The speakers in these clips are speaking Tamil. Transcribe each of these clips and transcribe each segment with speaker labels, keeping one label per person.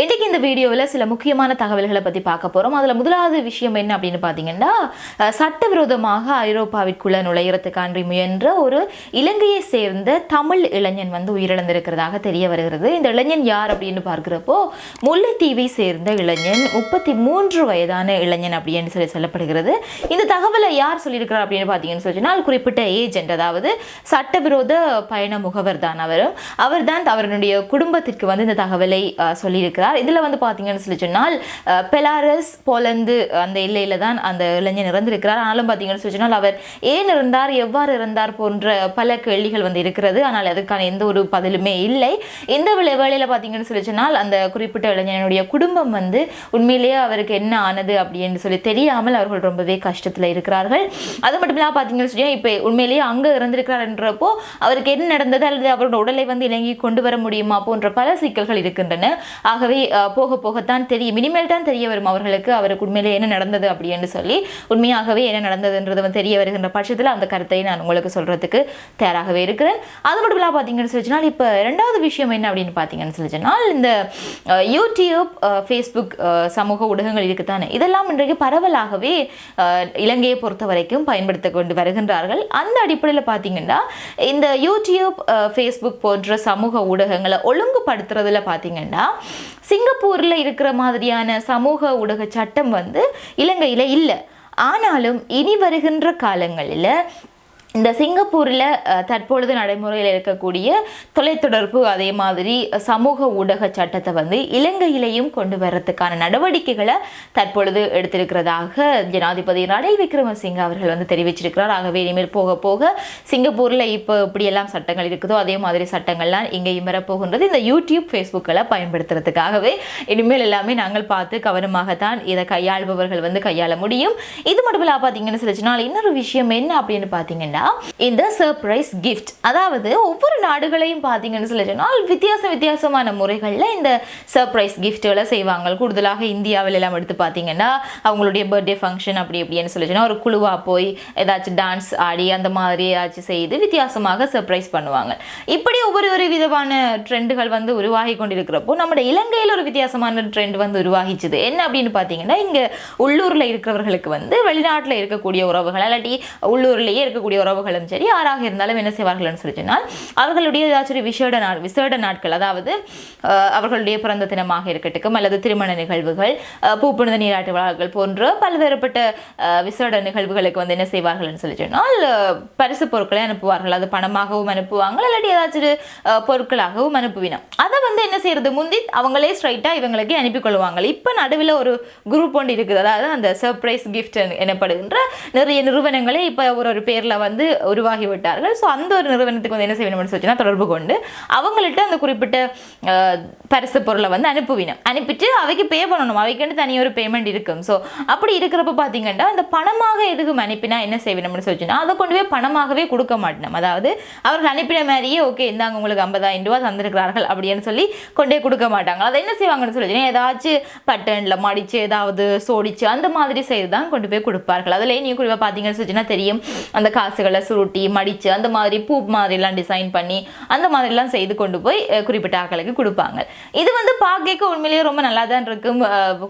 Speaker 1: இன்றைக்கு இந்த வீடியோவில் சில முக்கியமான தகவல்களை பற்றி பார்க்க போகிறோம் அதில் முதலாவது விஷயம் என்ன அப்படின்னு பார்த்தீங்கன்னா சட்டவிரோதமாக ஐரோப்பாவிற்குள்ளே நுழையிறதுக்காண்டி முயன்ற ஒரு இலங்கையை சேர்ந்த தமிழ் இளைஞன் வந்து உயிரிழந்திருக்கிறதாக தெரிய வருகிறது. இந்த இளைஞன் யார் அப்படின்னு பார்க்குறப்போ முல்லைத்தீவை சேர்ந்த இளைஞன் முப்பத்தி மூன்று வயதான இளைஞன் அப்படின்னு சொல்லி சொல்லப்படுகிறது. இந்த தகவலை யார் சொல்லியிருக்கிறார் அப்படின்னு பார்த்தீங்கன்னு சொன்னால் குறிப்பிட்ட ஏஜென்ட் அதாவது சட்டவிரோத பயண முகவர் தான் அவரும் அவர். தான் அவருடைய குடும்பத்திற்கு வந்து இந்த தகவலை சொல்லியிருக்கிறார். இருக்கிறார். இதில் வந்து பார்த்தீங்கன்னு சொல்லி சொன்னால் பெலாரஸ் போலந்து அந்த எல்லையில் தான் அந்த இளைஞன் இறந்திருக்கிறார். ஆனாலும் பார்த்தீங்கன்னு சொல்லி சொன்னால் அவர் ஏன் இருந்தார் எவ்வாறு இருந்தார் போன்ற பல கேள்விகள் வந்து இருக்கிறது. ஆனால் அதுக்கான எந்த ஒரு பதிலுமே இல்லை. இந்த வேளையில் பார்த்தீங்கன்னு சொல்லி சொன்னால் அந்த குறிப்பிட்ட இளைஞனுடைய குடும்பம் வந்து உண்மையிலேயே அவருக்கு என்ன ஆனது அப்படின்னு சொல்லி தெரியாமல் அவர்கள் ரொம்பவே கஷ்டத்தில் இருக்கிறார்கள். அது மட்டும் இல்லாமல் பார்த்தீங்கன்னு சொல்லி இப்போ உண்மையிலேயே அங்கே இறந்திருக்கிறார்ன்றப்போ அவருக்கு என்ன நடந்தது? அல்லது அவரோட உடலை வந்து இலங்கி கொண்டு வர முடியுமா? போன்ற பல சிக்கல்கள் இருக்கின்றன. ஆகவே அஹ், போக போகத்தான் தெரியும். இனிமேல் தான் தெரிய வரும் அவர்களுக்கு அவருக்கு உண்மையிலே என்ன நடந்தது அப்படின்னு சொல்லி. உண்மையாகவே என்ன நடந்ததுன்றது தெரிய வருகின்ற பட்சத்தில் அந்த கருத்தை நான் உங்களுக்கு சொல்கிறதுக்கு தயாராகவே இருக்கிறேன். அது மட்டும் இல்லாமல் பார்த்தீங்கன்னு சொல்லி சொன்னால் இப்போ ரெண்டாவது விஷயம் என்ன அப்படின்னு பார்த்தீங்கன்னு சொல்லி சொன்னால் இந்த யூடியூப் ஃபேஸ்புக் சமூக ஊடகங்கள் இருக்குத்தானே இதெல்லாம் இன்றைக்கு பரவலாகவே இலங்கையை பொறுத்த வரைக்கும் பயன்படுத்த கொண்டு வருகின்றார்கள். அந்த அடிப்படையில் பார்த்தீங்கன்னா இந்த யூடியூப் ஃபேஸ்புக் போன்ற சமூக ஊடகங்களை ஒழுங்குபடுத்துறதுல பார்த்தீங்கன்னா சிங்கப்பூரில் இருக்கிற மாதிரியான சமூக ஊடக சட்டம் வந்து இலங்கையில் இல்லை. ஆனாலும் இனி வருகின்ற காலங்களில் இந்த சிங்கப்பூரில் தற்பொழுது நடைமுறையில் இருக்கக்கூடிய தொலைத்தொடர்பு அதே மாதிரி சமூக ஊடக சட்டத்தை வந்து இலங்கையிலையும் கொண்டு வர்றதுக்கான நடவடிக்கைகளை தற்பொழுது எடுத்திருக்கிறதாக ஜனாதிபதி ரணில் விக்ரமசிங்க அவர்கள் வந்து தெரிவிச்சிருக்கிறார். ஆகவே இனிமேல் போக போக சிங்கப்பூரில் இப்போ இப்படியெல்லாம் சட்டங்கள் இருக்குதோ அதே மாதிரி சட்டங்கள்லாம் இங்கேயும் வரப்போகின்றது. இந்த யூடியூப் ஃபேஸ்புக்கில் பயன்படுத்துறதுக்காகவே இனிமேல் எல்லாமே நாங்கள் பார்த்து கவனமாகத்தான் இதை கையாள்பவர்கள் வந்து கையாள முடியும். இது மட்டும் இல்லாமல் பார்த்தீங்கன்னு சொல்லிச்சுனால் இன்னொரு விஷயம் என்ன அப்படின்னு பார்த்தீங்கன்னா இந்த சர்ப்ரைஸ் கிஃப்ட் அதாவது ஒவ்வொரு நாடுகளையும் பார்த்தீங்கன்னு சொல்லி சொன்னால் வித்தியாச வித்தியாசமான முறைகளில் இந்த சர்ப்ரைஸ் கிஃப்ட்டுகளை செய்வாங்க. கூடுதலாக இந்தியாவில் எல்லாம் எடுத்து பார்த்தீங்கன்னா அவங்களுடைய பர்த்டே ஃபங்க்ஷன் அப்படி இப்படின்னு சொல்லி சொன்னால் ஒரு குழுவாக போய் ஏதாச்சும் டான்ஸ் ஆடி அந்த மாதிரி ஏதாச்சும் செய்து வித்தியாசமாக சர்ப்ரைஸ் பண்ணுவாங்க. இப்படி ஒவ்வொரு ஒரு விதமான ட்ரெண்டுகள் வந்து உருவாகி கொண்டிருக்கிறப்போ நம்ம இலங்கையில் ஒரு வித்தியாசமான ட்ரெண்ட் வந்து உருவாகிச்சுது. என்ன அப்படின்னு பார்த்தீங்கன்னா இங்கே உள்ளூரில் இருக்கிறவர்களுக்கு வந்து வெளிநாட்டில் இருக்கக்கூடிய உறவுகள் இல்லாட்டி உள்ளூர்லேயே இருக்கக்கூடிய உறவுகளும் சரி யாராக இருந்தாலும் என்ன செய்வார்கள்னு சொல்லி சொன்னால் அவர்களுடைய ஏதாச்சும் ஒரு விசேட நாள் விசேட நாட்கள் அதாவது அவர்களுடைய பிறந்த தினமாக இருக்கட்டும் அல்லது திருமண நிகழ்வுகள் பூப்புனித நீராட்டு விழாக்கள் போன்ற பலதரப்பட்ட விசேட நிகழ்வுகளுக்கு வந்து என்ன செய்வார்கள்னு சொல்லி சொன்னால் பரிசு பொருட்களை அனுப்புவார்கள். அது பணமாகவும் அனுப்புவாங்க இல்லாட்டி ஏதாச்சும் ஒரு, பொருட்களாகவும் அனுப்புவினோம் அதை வந்து என்ன செய்யறது? முந்தி அவங்களே ஸ்ட்ரைட்டாக இவங்களுக்கு அனுப்பி கொள்வாங்க. இப்போ நடுவில் ஒரு குரூப் ஒன்று இருக்குது. அதாவது அந்த சர்ப்ரைஸ் கிஃப்ட் எனப்படுகின்ற நிறைய நிறுவனங்களே இப்போ ஒரு ஒரு பேரில் வந்து உருவாகி விட்டார்கள் ஸோ அந்த ஒரு நிறுவனத்துக்கு வந்து என்ன செய்யணும்னு சொல்லிச்சுன்னா தொடர்பு கொண்டு அவங்கள்ட்ட அந்த குறிப்பிட்ட பரிசு பொருளை வந்து அனுப்புவினோம். அனுப்பிட்டு அவைக்கு பே பண்ணணும். அவைக்குன்னு தனியாக ஒரு பேமெண்ட் இருக்கும். ஸோ அப்படி இருக்கிறப்ப பார்த்தீங்கன்னா அந்த பணமாக எதுக்கும் அனுப்பினா என்ன செய்யணும்னு சொல்லிச்சுன்னா அதை கொண்டு போய் பணமாகவே கொடுக்க மாட்டோம். அதாவது அவர்கள் அனுப்பின மாதிரியே ஓகே இந்தாங்க உங்களுக்கு ஐம்பதாயிரம் ரூபா தந்திருக்கிறார்கள் அப்படின்னு சொல்லி கொண்டே கொடுக்க மாட்டாங்க. அதை என்ன செய்வாங்கன்னு சொல்லிச்சுன்னா ஏதாச்சும் பட்டனில் மடிச்சு ஏதாவது சோடிச்சு அந்த மாதிரி செய்து தான் கொண்டு போய் கொடுப்பார்கள். அதில் நீ குறிப்பாக பார்த்தீங்கன்னு சொல்லிச்சுன்னா தெரியும். அந்த காசுகள் சுருட்டி மடித்து அந்த மாதிரி பூ மாதிரிலாம் டிசைன் பண்ணி அந்த மாதிரிலாம் செய்து கொண்டு போய் குறிப்பிட்ட ஆக்களுக்கு கொடுப்பாங்க. இது வந்து பார்க்க உண்மையிலேயே ரொம்ப நல்லா தான் இருக்கும்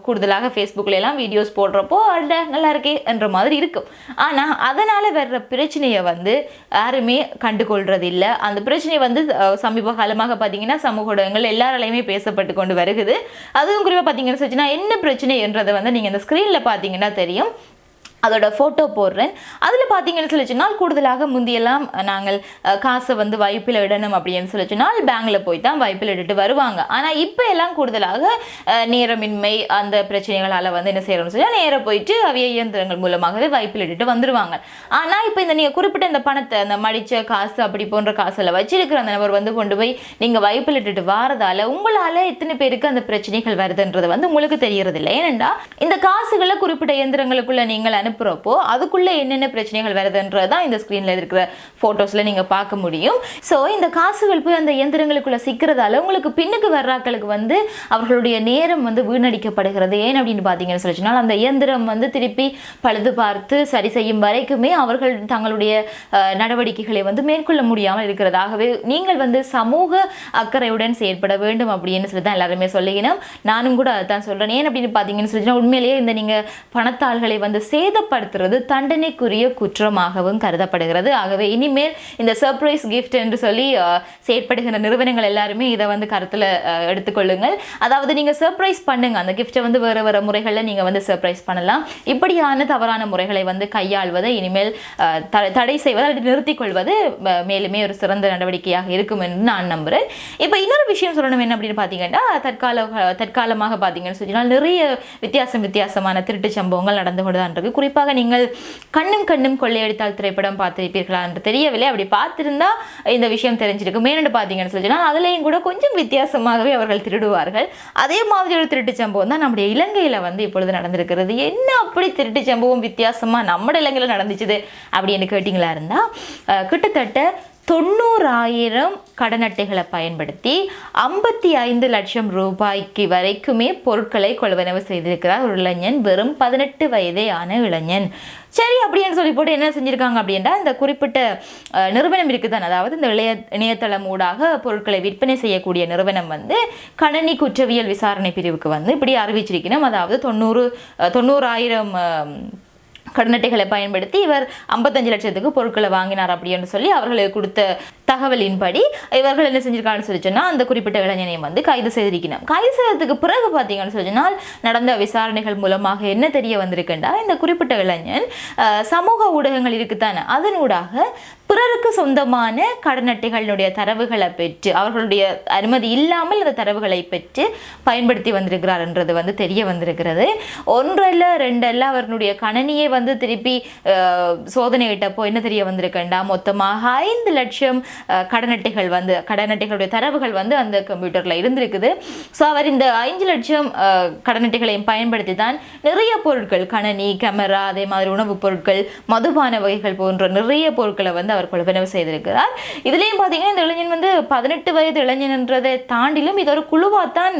Speaker 1: கூடுதலாக ஃபேஸ்புக்லாம் எல்லாம் வீடியோஸ் போடுறப்போ அட நல்லா இருக்கே என்ற மாதிரி இருக்கும். ஆனால் அதனால் வர்ற பிரச்சனையை வந்து யாருமே கண்டுகொள்றது இல்லை அந்த பிரச்சனை வந்து சமீப காலமாக பார்த்தீங்கன்னா சமூக ஊடகங்கள் எல்லாராலையுமே பேசப்பட்டு கொண்டு வருகுது. அதுவும் குறிப்பாக பார்த்தீங்கன்னு சொல்லிச்சுன்னா என்ன பிரச்சனை என்றதை வந்து நீங்கள் இந்த ஸ்க்ரீனில் பார்த்தீங்கன்னா தெரியும். அதோட ஃபோட்டோ போடுறேன். அதில் பார்த்தீங்கன்னு சொல்லி சொன்னால் கூடுதலாக முந்தியெல்லாம் நாங்கள் காசை வந்து வைப்பில் இடணும் அப்படின்னு சொல்லி சொன்னால் பேங்கில் போய் தான் வைப்பில் இட்டுட்டு வருவாங்க. ஆனால் இப்போ எல்லாம் கூடுதலாக நேரமின்மை அந்த பிரச்சனைகளால் வந்து என்ன செய்யணும்னு சொல்லி நேராக போயிட்டு அவிய இயந்திரங்கள் மூலமாகவே வைப்பில் இட்டுட்டு வந்துடுவாங்க ஆனால் இப்போ இந்த நீங்கள் குறிப்பிட்ட இந்த பணத்தை அந்த மடித்த காசு அப்படி போன்ற காசில் வச்சிருக்கிற அந்த நபர் வந்து கொண்டு போய் நீங்கள் வைப்பில் இட்டுட்டு வாரதால உங்களால் எத்தனை பேருக்கு அந்த பிரச்சனைகள் வருதுன்றது வந்து உங்களுக்கு தெரியறதில்லை. ஏனென்றா இந்த காசுகளை குறிப்பிட்ட இயந்திரங்களுக்குள்ள நீங்கள் அனுப்ப அனுப்புகிறப்போ அதுக்குள்ளே என்னென்ன பிரச்சனைகள் வருதுன்றது தான் இந்த ஸ்க்ரீனில் இருக்கிற ஃபோட்டோஸில் நீங்கள் பார்க்க முடியும். ஸோ இந்த காசுகள் போய் அந்த இயந்திரங்களுக்குள்ளே சிக்கிறதால உங்களுக்கு பின்னுக்கு வர்றாக்களுக்கு வந்து அவர்களுடைய நேரம் வந்து வீணடிக்கப்படுகிறது. ஏன் அப்படின்னு பார்த்தீங்கன்னு சொல்லி அந்த இயந்திரம் வந்து திருப்பி பழுது பார்த்து சரி செய்யும் வரைக்குமே அவர்கள் தங்களுடைய நடவடிக்கைகளை வந்து மேற்கொள்ள முடியாமல் இருக்கிறதாகவே நீங்கள் வந்து சமூக அக்கறையுடன் செயற்பட வேண்டும் அப்படின்னு சொல்லி தான் எல்லாருமே சொல்லிக்கணும் நானும் கூட அதான் சொல்கிறேன் ஏன் அப்படின்னு பார்த்தீங்கன்னு சொல்லி உண்மையிலேயே இந்த நீங்கள் பணத்தாள்களை வந்து சேதப்படுத்துறது தண்டனைக்குரிய குற்றமாகவும் கருதப்படுகிறது. ஆகவே இனிமேல் இந்த சர்ப்ரைஸ் கிஃப்ட் என்று சொல்லி செயற்படுகிற நிறுவனங்கள் எல்லாருமே இதை வந்து கருத்தில் எடுத்துக்கொள்ளுங்கள். அதாவது நீங்கள் சர்ப்ரைஸ் பண்ணுங்க. அந்த கிஃப்ட்டை வந்து வேறு வேறு முறைகளில் நீங்கள் வந்து சர்ப்ரைஸ் பண்ணலாம். இப்படியான தவறான முறைகளை வந்து கையாள்வதை இனிமேல் த- தடை செய்வது அல்லது நிறுத்திக் கொள்வது மேலுமே ஒரு சிறந்த நடவடிக்கையாக இருக்கும் என்று நான் நம்புகிறேன் இப்போ இன்னொரு விஷயம் சொல்லணும் என்ன அப்படின்னு பார்த்தீங்கன்னா தற்கால தற்காலமாக பார்த்தீங்கன்னு சொன்னால் நிறைய வித்தியாசம் வித்தியாசமான திருட்டு சம்பவங்கள் நடந்து கொண்டு தான் இருக்கு. குறிப்பாக நீங்கள் கண்ணும் கண்ணும் கொள்ளையடித்தால் திரைப்படம் பார்த்திருப்பீர்களா என்று தெரியவில்லை. அப்படி பார்த்திருந்தா இந்த விஷயம் தெரிஞ்சிருக்கும். மேனண்டு பார்த்தீங்கன்னு சொல்லி சொன்னால் அதுலேயும் கூட கொஞ்சம் வித்தியாசமாகவே அவர்கள் திருடுவார்கள். அதே மாதிரி ஒரு திருட்டு சம்பவம் தான் நம்முடைய இலங்கையில் வந்து இப்பொழுது நடந்திருக்கிறது. என்ன அப்படி திருட்டு சம்பவம் வித்தியாசமாக நம்ம இலங்கையில் நடந்துச்சுது அப்படின்னு கேட்டிங்களா இருந்தால் கிட்டத்தட்ட தொண்ணூறாயிரம் கடன் அட்டைகளை பயன்படுத்தி ஐம்பத்தி ஐந்து லட்சம் ரூபாய்க்கு வரைக்குமே பொருட்களை கொள்வனவு செய்திருக்கிறார் ஒரு இளைஞன். வெறும் பதினெட்டு வயதே ஆன இளைஞன். சரி அப்படின்னு சொல்லி போட்டு என்ன செஞ்சுருக்காங்க அப்படின்னா இந்த குறிப்பிட்ட நிறுவனம் இருக்குதான்? அதாவது இந்த இளைய இணையதளம் ஊடாக பொருட்களை விற்பனை செய்யக்கூடிய நிறுவனம் வந்து கணனி குற்றவியல் விசாரணை பிரிவுக்கு வந்து இப்படி அறிவிச்சிருக்கணும். அதாவது தொண்ணூறு தொண்ணூறாயிரம் கடனட்டைகளை கடன் அட்டைகளை பயன்படுத்தி இவர் ஐம்பத்தஞ்சு லட்சத்துக்கு பொருட்களை வாங்கினார் அப்படின்னு சொல்லி அவர்களுக்கு கொடுத்த தகவலின்படி இவர்கள் என்ன செஞ்சிருக்காங்கன்னு சொல்லி சொன்னால் அந்த குறிப்பிட்ட இளைஞனையும் வந்து கைது செய்திருக்கணும். கைது செய்ததுக்கு பிறகு பார்த்தீங்கன்னு சொல்லி சொன்னால் நடந்த விசாரணைகள் மூலமாக என்ன தெரிய வந்திருக்குண்டா? இந்த குறிப்பிட்ட இளைஞன் சமூக ஊடகங்கள் இருக்குத்தானே அதனூடாக பிறருக்கு சொந்தமான கடன் தரவுகளை பெற்று அவர்களுடைய அனுமதி இல்லாமல் இந்த தரவுகளை பெற்று பயன்படுத்தி வந்திருக்கிறார் என்றது வந்து தெரிய வந்திருக்கிறது. ஒன்றல்ல ரெண்டல்ல அவர்களுடைய கணனியை வந்து திருப்பி சோதனை சோதனையிட்டப்போ என்ன தெரிய வந்திருக்குண்டா? மொத்தமாக ஐந்து லட்சம் கடனட்டைகள் கடன் அட்டைகள் வந்து கடன் அட்டைகளுடைய தரவுகள் வந்து அந்த கம்ப்யூட்டரில் இருந்திருக்குது. ஸோ அவர் இந்த ஐந்து லட்சம் கடனட்டைகளையும் கடன் அட்டைகளையும் பயன்படுத்தி தான் நிறைய பொருட்கள் கணனி கேமரா அதே மாதிரி உணவுப் பொருட்கள் மதுபான வகைகள் போன்ற நிறைய பொருட்களை வந்து அவர் கொள்வனவு செய்திருக்கிறார். இதுலேயும் பார்த்தீங்கன்னா இந்த இளைஞன் வந்து பதினெட்டு வயது இளைஞன்ன்றதை தாண்டிலும் இது ஒரு குழுவாக தான்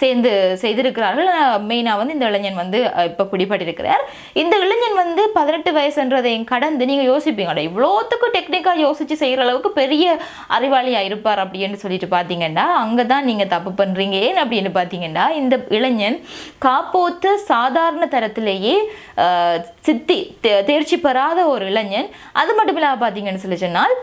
Speaker 1: சேர்ந்து செய்திருக்கிறார்கள். மெயினாக வந்து இந்த இளைஞன் வந்து இப்போ பிடிபட்டிருக்கிறார் இந்த இளைஞன் வந்து பதினெட்டு வயசுன்றதையும் கடந்து நீங்கள் யோசிப்பீங்களா இவ்வளோத்துக்கும் இவ்வளோத்துக்கு டெக்னிக்காக யோசித்து செய்கிற அளவுக்கு பெரிய அறிவாளியாக இருப்பார் அப்படின்னு சொல்லிட்டு பார்த்தீங்கன்னா அங்கே தான் நீங்கள் தப்பு பண்ணுறீங்க ஏன் அப்படின்னு பார்த்தீங்கன்னா இந்த இளைஞன் காப்போத்து சாதாரண தரத்திலேயே சித்தி தே- தேர்ச்சி பெறாத ஒரு இளைஞன். அது மட்டும் இல்லாமல் பார்த்தீங்கன்னு சொல்லி சொன்னால்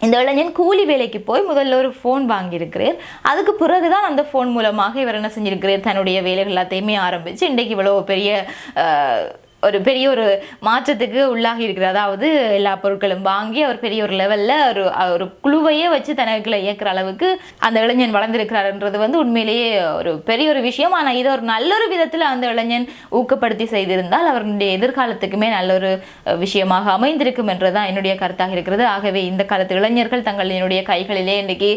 Speaker 1: இந்த இளைஞன் கூலி வேலைக்கு போய் முதல்ல ஒரு ஃபோன் வாங்கியிருக்கிறார். அதுக்கு பிறகுதான் அந்த ஃபோன் மூலமாக இவர் என்ன செஞ்சிருக்கிறார்? தன்னுடைய வேலைகள் எல்லாத்தையுமே ஆரம்பித்து இன்றைக்கு இவ்வளோ பெரிய ஒரு பெரிய ஒரு மாற்றத்துக்கு உள்ளாகி இருக்கிறார் அதாவது எல்லா பொருட்களும் வாங்கி அவர் பெரிய ஒரு லெவலில் ஒரு ஒரு குழுவையே வச்சு தனக்குள்ள இயக்குற அளவுக்கு அந்த இளைஞன் வளர்ந்திருக்கிறாருன்றது வந்து உண்மையிலேயே ஒரு பெரிய ஒரு விஷயம். ஆனால் இதை ஒரு நல்ல ஒரு விதத்தில் அந்த இளைஞன் ஊக்கப்படுத்தி செய்திருந்தால் அவருடைய எதிர்காலத்துக்குமே நல்ல ஒரு விஷயமாக அமைந்திருக்கும் என்றுதான் என்னுடைய கருத்தாக இருக்கிறது. ஆகவே இந்த காலத்து இளைஞர்கள் தங்களினுடைய கைகளிலே இன்றைக்கு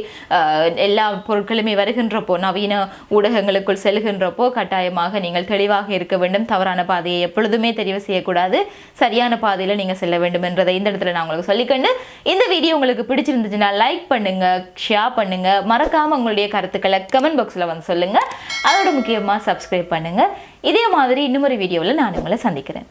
Speaker 1: எல்லா பொருட்களுமே வருகின்றப்போ நவீன ஊடகங்களுக்குள் செல்கின்றப்போ கட்டாயமாக நீங்கள் தெளிவாக இருக்க வேண்டும். தவறான பாதையை எப்பொழுதுமே தெரிவு செய்யக்கூடாது. சரியான பாதையில் நீங்கள் செல்ல வேண்டும் என்றதை இந்த இடத்துல நான் உங்களுக்கு சொல்லிக்கொண்டு இந்த வீடியோ உங்களுக்கு பிடிச்சிருந்துச்சுன்னா லைக் பண்ணுங்கள் ஷேர் பண்ணுங்கள் மறக்காமல் உங்களுடைய கருத்துக்களை கமெண்ட் பாக்ஸில் வந்து சொல்லுங்கள் அதோட முக்கியமாக சப்ஸ்கிரைப் பண்ணுங்கள் இதே மாதிரி இன்னும் ஒரு வீடியோவில் நான் உங்களை சந்திக்கிறேன்.